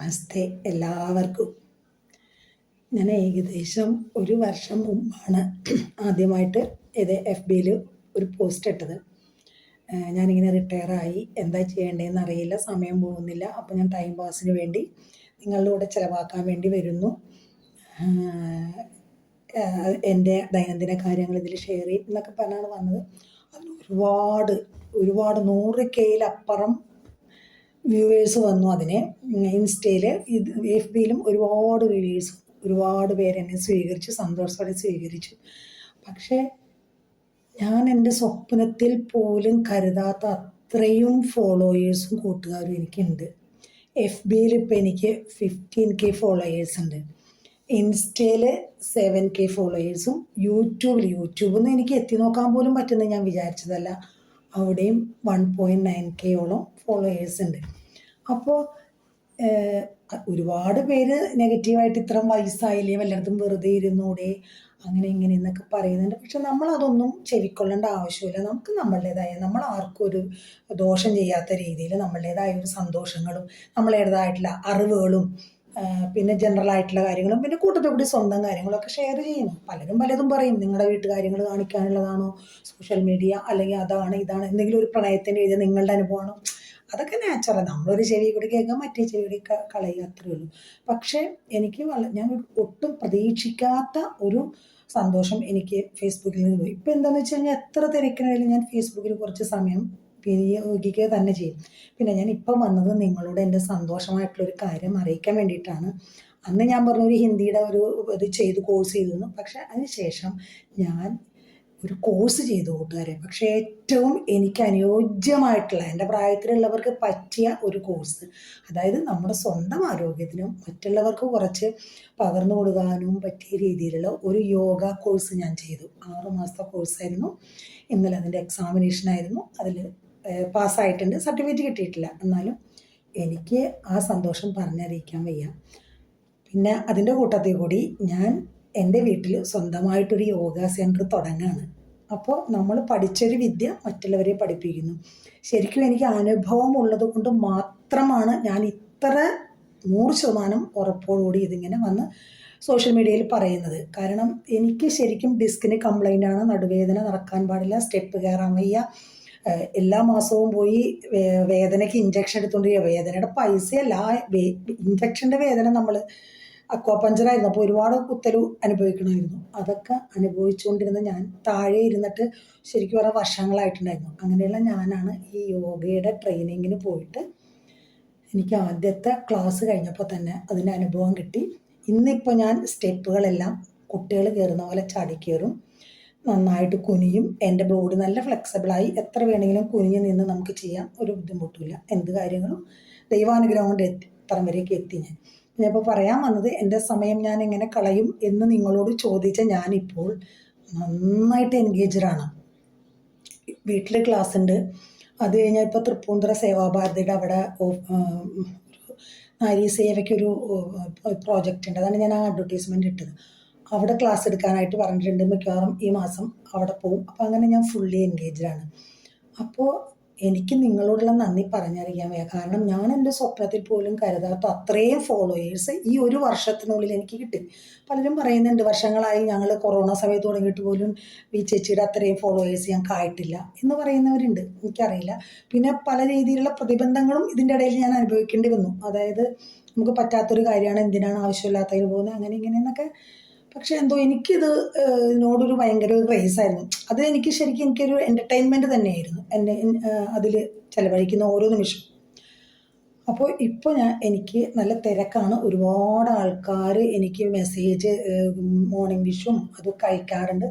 നമസ്തേ എല്ലാവർക്കും. ഞാൻ ഏകദേശം ഒരു വർഷം മുമ്പാണ് ആദ്യമായിട്ട് ഇത് എഫ് ബിയിൽ ഒരു പോസ്റ്റ് ഇട്ടത്. ഞാനിങ്ങനെ ഞാനിങ്ങനെ റിട്ടയറായി എന്താ ചെയ്യേണ്ടതെന്ന് അറിയില്ല സമയം പോകുന്നില്ല. അപ്പോൾ ഞാൻ ടൈം പാസിന് വേണ്ടി നിങ്ങളുടെ കൂടെ ചിലവാക്കാൻ വേണ്ടി വരുന്നു. എന്റെ ദൈനംദിന കാര്യങ്ങൾ ഇതിൽ ഷെയർ ചെയ്യും എന്നൊക്കെ പറഞ്ഞാണ് വന്നത്. അതിന് ഒരുപാട് ഒരുപാട് നൂറ് കെയിലപ്പുറം വ്യൂവേഴ്സ് വന്നു അതിനെ. ഇൻസ്റ്റയിൽ ഇത് എഫ് ബിയിലും ഒരുപാട് വ്യൂവേഴ്സ് ഒരുപാട് പേരെന്നെ സ്വീകരിച്ചു സന്തോഷത്തോടെ സ്വീകരിച്ചു. പക്ഷേ ഞാൻ എന്റെ സ്വപ്നത്തിൽ പോലും കരുതാത്ത അത്രയും ഫോളോയേഴ്സും കൂട്ടുകാരും എനിക്കുണ്ട്. എഫ് ബിയിൽ ഇപ്പോൾ എനിക്ക് ഫിഫ്റ്റീൻ കെ ഫോളോയേഴ്സ് ഉണ്ട്. ഇൻസ്റ്റയിൽ സെവൻ കെ ഫോളോയേഴ്സും യൂട്യൂബിൽ യൂട്യൂബിൽ നിന്ന് എനിക്ക് എത്തി നോക്കാൻ പോലും പറ്റുന്നത് ഞാൻ വിചാരിച്ചതല്ല. അവിടെയും വൺ പോയിന്റ് നയൻ കെയോളം ഫോളോയേഴ്സ് ഉണ്ട്. അപ്പോൾ ഒരുപാട് പേര് നെഗറ്റീവായിട്ട് ഇത്രയും വയസ്സായില്ലേ വല്ലയിടത്തും വെറുതെ ഇരുന്നൂടെ അങ്ങനെ ഇങ്ങനെ എന്നൊക്കെ പറയുന്നുണ്ട്. പക്ഷെ നമ്മളതൊന്നും ചെവിക്കൊള്ളേണ്ട ആവശ്യമില്ല. നമുക്ക് നമ്മളുടേതായ നമ്മൾ ആർക്കും ഒരു ദോഷം ചെയ്യാത്ത രീതിയിൽ നമ്മളുടേതായ ഒരു സന്തോഷങ്ങളും നമ്മളുടേതായിട്ടുള്ള അറിവുകളും പിന്നെ ജനറൽ ആയിട്ടുള്ള കാര്യങ്ങളും പിന്നെ കൂട്ടത്തിൽ കൂടി സ്വന്തം കാര്യങ്ങളൊക്കെ ഷെയർ ചെയ്യുന്നു. പലരും പലതും പറയും നിങ്ങളുടെ വീട്ടുകാര്യങ്ങൾ കാണിക്കാനുള്ളതാണോ? സോഷ്യൽ മീഡിയ അല്ലെങ്കിൽ അതാണ് ഇതാണ്. എന്തെങ്കിലും ഒരു പ്രണയത്തിന്റെ എഴുതിയ നിങ്ങളുടെ അനുഭവമാണോ? അതൊക്കെ നാച്ചുറൽ നമ്മളൊരു ചെവി കൂടി കേൾക്കുക മറ്റേ ചെവി കൂടി കളയുക അത്രേ ഉള്ളൂ. പക്ഷേ എനിക്ക് ഞാൻ ഒട്ടും പ്രതീക്ഷിക്കാത്ത ഒരു സന്തോഷം എനിക്ക് ഫേസ്ബുക്കിൽ നിന്ന് പോയി ഇപ്പം എന്താണെന്ന് വെച്ച് കഴിഞ്ഞാൽ എത്ര തിരക്കിനായാലും ഞാൻ ഫേസ്ബുക്കിൽ കുറച്ച് സമയം വിനിയോഗിക്കുക തന്നെ ചെയ്യും. പിന്നെ ഞാൻ ഇപ്പം വന്നത് നിങ്ങളോട് എന്റെ സന്തോഷമായിട്ടുള്ളൊരു കാര്യം അറിയിക്കാൻ വേണ്ടിയിട്ടാണ്. അന്ന് ഞാൻ പറഞ്ഞ ഒരു ഹിന്ദിയുടെ ഒരു ഇത് ചെയ്ത് കോഴ്സ് ചെയ്തിരുന്നു. പക്ഷേ അതിനുശേഷം ഞാൻ ഒരു കോഴ്സ് ചെയ്തു കൂട്ടുകാരെ. പക്ഷേ ഏറ്റവും എനിക്ക് അനുയോജ്യമായിട്ടുള്ള എന്റെ പ്രായത്തിലുള്ളവർക്ക് പറ്റിയ ഒരു കോഴ്സ് അതായത് നമ്മുടെ സ്വന്തം ആരോഗ്യത്തിനും മറ്റുള്ളവർക്ക് കുറച്ച് പകർന്നു കൊടുക്കാനും പറ്റിയ രീതിയിലുള്ള ഒരു യോഗ കോഴ്സ് ഞാൻ ചെയ്തു. ആറ് മാസത്തെ കോഴ്സായിരുന്നു ഇന്നലെ അതിന്റെ എക്സാമിനേഷൻ ആയിരുന്നു. അതിൽ പാസ്സായിട്ടുണ്ട് സർട്ടിഫിക്കറ്റ് കിട്ടിയിട്ടില്ല. എന്നാലും എനിക്ക് ആ സന്തോഷം പറഞ്ഞറിയിക്കാൻ വയ്യ. പിന്നെ അതിന്റെ കൂട്ടത്തിൽ കൂടി ഞാൻ എന്റെ വീട്ടിൽ സ്വന്തമായിട്ടൊരു യോഗ സെന്റർ തുടങ്ങുകയാണ് അപ്പോൾ നമ്മൾ പഠിച്ചൊരു വിദ്യ മറ്റുള്ളവരെ പഠിപ്പിക്കുന്നു. ശരിക്കും എനിക്ക് അനുഭവം ഉള്ളത് കൊണ്ട് മാത്രമാണ് ഞാൻ ഇത്ര നൂറ് ശതമാനം ഉറപ്പോടുകൂടി ഇതിങ്ങനെ വന്ന് സോഷ്യൽ മീഡിയയിൽ പറയുന്നത്. കാരണം എനിക്ക് ശരിക്കും ഡിസ്കിന് കംപ്ലൈന്റ് ആണ് നടുവേദന നടക്കാൻ പാടില്ല സ്റ്റെപ്പ് കയറാൻ വയ്യ. എല്ലാ മാസവും പോയി വേദനയ്ക്ക് ഇഞ്ചക്ഷൻ എടുത്തുകൊണ്ടിരിക്കുക വേദനയുടെ പൈസയല്ല ഇഞ്ചക്ഷന്റെ വേദന നമ്മൾ അക്വാ പഞ്ചറായിരുന്നു അപ്പോൾ ഒരുപാട് കുത്തലു അനുഭവിക്കണമായിരുന്നു. അതൊക്കെ അനുഭവിച്ചുകൊണ്ടിരുന്ന ഞാൻ താഴെ ഇരുന്നിട്ട് ശരിക്കും പറഞ്ഞാൽ വർഷങ്ങളായിട്ടുണ്ടായിരുന്നു. അങ്ങനെയുള്ള ഞാനാണ് ഈ യോഗയുടെ ട്രെയിനിങ്ങിന് പോയിട്ട് എനിക്ക് ആദ്യത്തെ ക്ലാസ് കഴിഞ്ഞപ്പോൾ തന്നെ അതിന്റെ അനുഭവം കിട്ടി. ഇന്നിപ്പോൾ ഞാൻ സ്റ്റെപ്പുകളെല്ലാം കുട്ടികൾ കയറുന്ന പോലെ ചാടി കയറും. നന്നായിട്ട് കുനിയും. എന്റെ ബോഡി നല്ല ഫ്ലെക്സിബിളായി. എത്ര വേണമെങ്കിലും കുനിഞ്ഞ് നിന്ന് നമുക്ക് ചെയ്യാം. ഒരു ബുദ്ധിമുട്ടില്ല എന്ത് കാര്യങ്ങളും ദൈവാനുഗ്രഹം കൊണ്ട് എത്തി ഇത്രയും വരെയൊക്കെ എത്തി ഞാൻ. ഞാനിപ്പോൾ പറയാൻ വന്നത് എന്റെ സമയം ഞാൻ എങ്ങനെ കളയും എന്ന് നിങ്ങളോട് ചോദിച്ച ഞാനിപ്പോൾ നന്നായിട്ട് എൻഗേജഡാണ് വീട്ടിൽ ക്ലാസ് ഉണ്ട് അത് കഴിഞ്ഞാൽ ഇപ്പോൾ തൃപ്പൂണിത്തുറ സേവാഭാരതിയുടെ അവിടെ നാരി സേവയ്ക്ക് ഒരു പ്രോജക്റ്റ് ഉണ്ട് അതാണ് ഞാൻ ആ അഡ്വർടൈസ്മെന്റ് ഇട്ടത്. അവിടെ ക്ലാസ് എടുക്കാനായിട്ട് പറഞ്ഞിട്ടുണ്ട്. മിക്കവാറും ഈ മാസം അവിടെ പോകും അപ്പോൾ അങ്ങനെ ഞാൻ ഫുള്ളി എൻഗേജ്ഡാണ് അപ്പോൾ എനിക്ക് നിങ്ങളോടുള്ള നന്ദി പറഞ്ഞറിയാൻ വയ്യ. കാരണം ഞാൻ എന്റെ സ്വപ്നത്തിൽ പോലും കരുതാത്ത അത്രയും ഫോളോയേഴ്സ് ഈ ഒരു വർഷത്തിനുള്ളിൽ എനിക്ക് കിട്ടി. പലരും പറയുന്നുണ്ട് വർഷങ്ങളായി ഞങ്ങൾ കൊറോണ സമയത്ത് തുടങ്ങിയിട്ട് പോലും ഈ ചേച്ചിയുടെ അത്രയും ഫോളോയേഴ്സ് ഞങ്ങൾക്ക് ആയിട്ടില്ല എന്ന് പറയുന്നവരുണ്ട്. എനിക്കറിയില്ല. പിന്നെ പല രീതിയിലുള്ള പ്രതിബന്ധങ്ങളും ഇതിന്റെ ഇടയിൽ ഞാൻ അനുഭവിക്കേണ്ടി വന്നു. അതായത് നമുക്ക് പറ്റാത്തൊരു കാര്യമാണ് എന്തിനാണ് ആവശ്യമില്ലാത്തതിന് പോകുന്നത് അങ്ങനെ ഇങ്ങനെ എന്നൊക്കെ പക്ഷെ എന്തോ എനിക്കിത് ഇതിനോടൊരു ഭയങ്കര ക്രേസ് ആയിരുന്നു. അത് എനിക്ക് ശരിക്കും എനിക്കൊരു എന്റർടൈൻമെന്റ് തന്നെയായിരുന്നു. എന്റെ അതിൽ ചിലവഴിക്കുന്ന ഓരോ നിമിഷം. അപ്പോൾ ഇപ്പോൾ ഞാൻ എനിക്ക് നല്ല തിരക്കാണ്. ഒരുപാട് ആൾക്കാർ എനിക്ക് മെസ്സേജ് മോർണിംഗ് വിഷും അതൊക്കെ അയക്കാറുണ്ട്.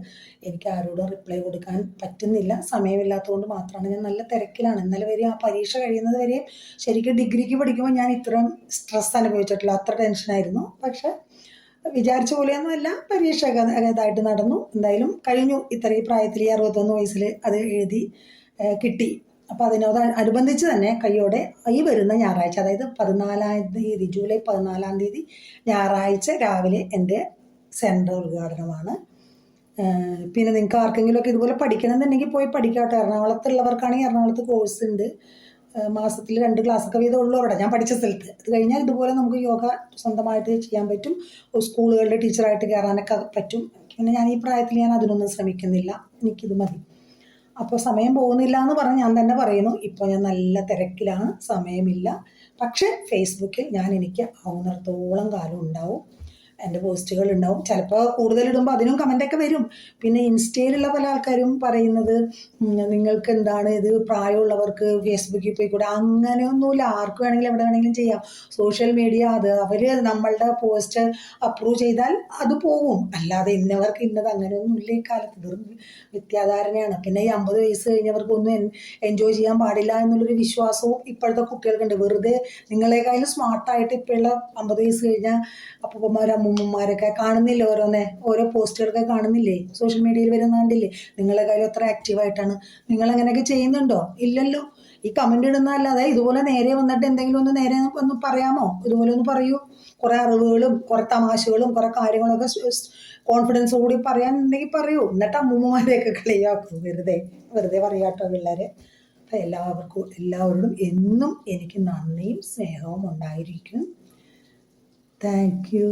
എനിക്ക് ആരോടും റിപ്ലൈ കൊടുക്കാൻ പറ്റുന്നില്ല. സമയമില്ലാത്തതുകൊണ്ട് മാത്രമാണ് ഞാൻ നല്ല തിരക്കിലാണ്. ഇന്നലെ വരെ ആ പരീക്ഷ കഴിയുന്നത് വരെയും ശരിക്കും ഡിഗ്രിക്ക് പഠിക്കുമ്പോൾ ഞാൻ ഇത്രയും സ്ട്രെസ് അനുഭവിച്ചിട്ടില്ല. അത്ര ടെൻഷനായിരുന്നു പക്ഷേ വിചാരിച്ച പോലെയൊന്നുമല്ല. പരീക്ഷ ഒക്കെ ഇതായിട്ട് നടന്നു. എന്തായാലും കഴിഞ്ഞു. ഇത്രയും പ്രായത്തിൽ ഈ അറുപത്തൊന്ന് വയസ്സിൽ അത് എഴുതി കിട്ടി. അപ്പോൾ അതിനോട് അനുബന്ധിച്ച് തന്നെ കയ്യോടെ ഈ വരുന്ന ഞായറാഴ്ച അതായത് പതിനാലാം തീയതി ജൂലൈ പതിനാലാം തീയതി ഞായറാഴ്ച രാവിലെ എന്റെ സെന്റർ ഉദ്ഘാടനമാണ്. പിന്നെ നിങ്ങൾക്ക് ആർക്കെങ്കിലുമൊക്കെ ഇതുപോലെ പഠിക്കണമെന്നുണ്ടെങ്കിൽ പോയി പഠിക്കാട്ടെ. എറണാകുളത്തുള്ളവർക്കാണെങ്കിൽ എറണാകുളത്ത് കോഴ്സ് ഉണ്ട്. മാസത്തിൽ രണ്ട് ക്ലാസ്സൊക്കെ വീതം ഉള്ളൂ അവിടെ. ഞാൻ പഠിച്ച സ്ഥലത്ത്. അത് കഴിഞ്ഞാൽ ഇതുപോലെ നമുക്ക് യോഗ സ്വന്തമായിട്ട് ചെയ്യാൻ പറ്റും. സ്കൂളുകളിൽ ടീച്ചറായിട്ട് കയറാനൊക്കെ പറ്റും. പിന്നെ ഞാൻ ഈ പ്രായത്തിൽ ഞാൻ അതിനൊന്നും ശ്രമിക്കുന്നില്ല. എനിക്കിത് മതി. അപ്പോൾ സമയം പോകുന്നില്ല എന്ന് പറഞ്ഞ് ഞാൻ തന്നെ പറയുന്നു ഇപ്പോൾ ഞാൻ നല്ല തിരക്കിലാണ്. സമയമില്ല. പക്ഷേ ഫേസ്ബുക്കിൽ ഞാൻ എനിക്ക് ആവുന്നിടത്തോളം കാലം ഉണ്ടാവും. എന്റെ പോസ്റ്റുകൾ ഉണ്ടാവും. ചിലപ്പോൾ കൂടുതൽ ഇടുമ്പോൾ അതിനും കമന്റൊക്കെ വരും. പിന്നെ ഇൻസ്റ്റയിലുള്ള പല ആൾക്കാരും പറയുന്നത് നിങ്ങൾക്ക് എന്താണ് ഇത് പ്രായമുള്ളവർക്ക് ഫേസ്ബുക്കിൽ പോയി കൂടെ? അങ്ങനെയൊന്നുമില്ല. ആർക്ക് വേണമെങ്കിലും എവിടെ വേണമെങ്കിലും ചെയ്യാം. സോഷ്യൽ മീഡിയ അത്. അവർ നമ്മളുടെ പോസ്റ്റ് അപ്രൂവ് ചെയ്താൽ അത് പോകും. അല്ലാതെ ഇന്നവർക്ക് ഇന്നത് അങ്ങനെയൊന്നുമില്ല ഈ കാലത്ത്. വെറും വിദ്യാധാരണയാണ്. പിന്നെ ഈ അമ്പത് വയസ്സ് കഴിഞ്ഞവർക്കൊന്നും എൻജോയ് ചെയ്യാൻ പാടില്ല എന്നുള്ളൊരു വിശ്വാസവും ഇപ്പോഴത്തെ കുട്ടികൾക്കുണ്ട്. വെറുതെ നിങ്ങളെക്കാളും സ്മാർട്ടായിട്ട് ഇപ്പോഴുള്ള അമ്പത് വയസ്സ് കഴിഞ്ഞ അപ്പൂപ്പന്മാരും അമ്മൂമ്മമാരൊക്കെ കാണുന്നില്ലേ ഓരോന്നേ? ഓരോ പോസ്റ്റുകളൊക്കെ കാണുന്നില്ലേ? സോഷ്യൽ മീഡിയയിൽ വരുന്ന കണ്ടില്ലേ? നിങ്ങളെ കാര്യം അത്ര ആക്റ്റീവായിട്ടാണ് നിങ്ങൾ അങ്ങനെയൊക്കെ ചെയ്യുന്നുണ്ടോ? ഇല്ലല്ലോ. ഈ കമന്റ് ഇടുന്നതല്ലാതെ ഇതുപോലെ നേരെ വന്നിട്ട് എന്തെങ്കിലും ഒന്ന് നേരെ ഒന്ന് പറയാമോ? ഇതുപോലെ ഒന്ന് പറയൂ. കുറേ അറിവുകളും കുറേ തമാശകളും കുറേ കാര്യങ്ങളൊക്കെ കോൺഫിഡൻസ് കൂടി പറയാനുണ്ടെങ്കിൽ പറയൂ. എന്നിട്ട് അമ്മൂമ്മമാരെയൊക്കെ കളിയാക്കും. വെറുതെ വെറുതെ പറയാട്ടോ പിള്ളേരെ. അപ്പം എല്ലാവർക്കും എല്ലാവരോടും എന്നും എനിക്ക് നന്ദിയും സ്നേഹവും ഉണ്ടായിരിക്കും. Thank you